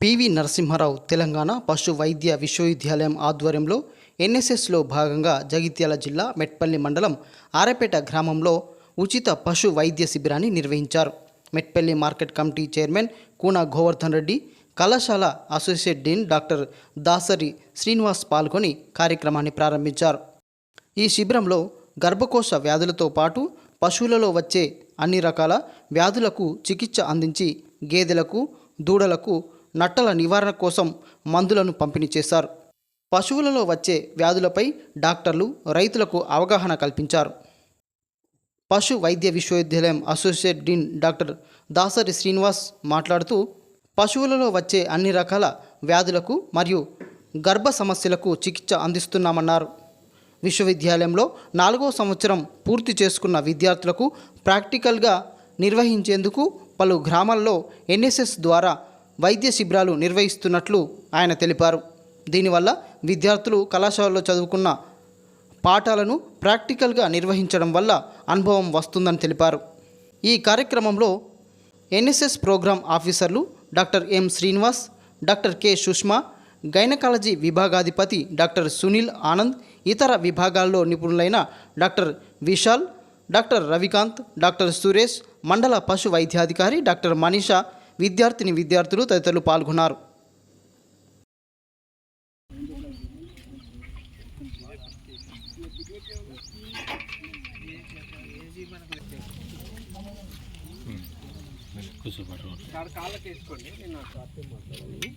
PV Narasimha Rao Telangana పశు వైద్య విశ్వవిద్యాలయం ఆధ్వర్యంలో ఎన్ఎస్ఎస్లో భాగంగా జగిత్యాల జిల్లా మెట్పల్లి మండలం ఆరపేట గ్రామంలో ఉచిత పశు వైద్య శిబిరాన్ని నిర్వహించారు. Metpalli market committee chairman Koona Govardhan Reddy కళాశాల associate dean doctor Dasari Srinivas పాల్గొని కార్యక్రమాన్ని ప్రారంభించారు. ఈ శిబిరంలో గర్భకోశ వ్యాధులతో పాటు పశువులలో వచ్చే అన్ని రకాల వ్యాధులకు చికిత్స అందించి గేదెలకు దూడలకు నట్టల నివారణ కోసం మందులను పంపిణీ చేశారు. పశువులలో వచ్చే వ్యాధులపై డాక్టర్లు రైతులకు అవగాహన కల్పించారు. పశు వైద్య విశ్వవిద్యాలయం associate dean doctor Dasari Srinivas మాట్లాడుతూ పశువులలో వచ్చే అన్ని రకాల వ్యాధులకు మరియు గర్భ సమస్యలకు చికిత్స అందిస్తున్నామన్నారు. విశ్వవిద్యాలయంలో నాలుగో సంవత్సరం పూర్తి చేసుకున్న విద్యార్థులకు ప్రాక్టికల్గా నిర్వహించేందుకు పలు గ్రామాల్లో ఎన్ఎస్ఎస్ ద్వారా వైద్య శిబిరాలు నిర్వహిస్తున్నట్లు ఆయన తెలిపారు. దీనివల్ల విద్యార్థులు కళాశాలలో చదువుకున్న పాఠాలను ప్రాక్టికల్గా నిర్వహించడం వల్ల అనుభవం వస్తుందని తెలిపారు. ఈ కార్యక్రమంలో NSS program officers doctor M Srinivas doctor K Sushma gynaecology విభాగాధిపతి doctor Sunil Anand ఇతర విభాగాల్లో నిపుణులైన doctor Vishal doctor Ravikanth doctor Suresh మండల పశు వైద్యాధికారి డాక్టర్ మనీషా విద్యార్థిని విద్యార్థులు తదితరులు పాల్గొన్నారు. కాళ్ళకి వేసుకోండి నేను నాకు అర్థం మాట్లాడాలి.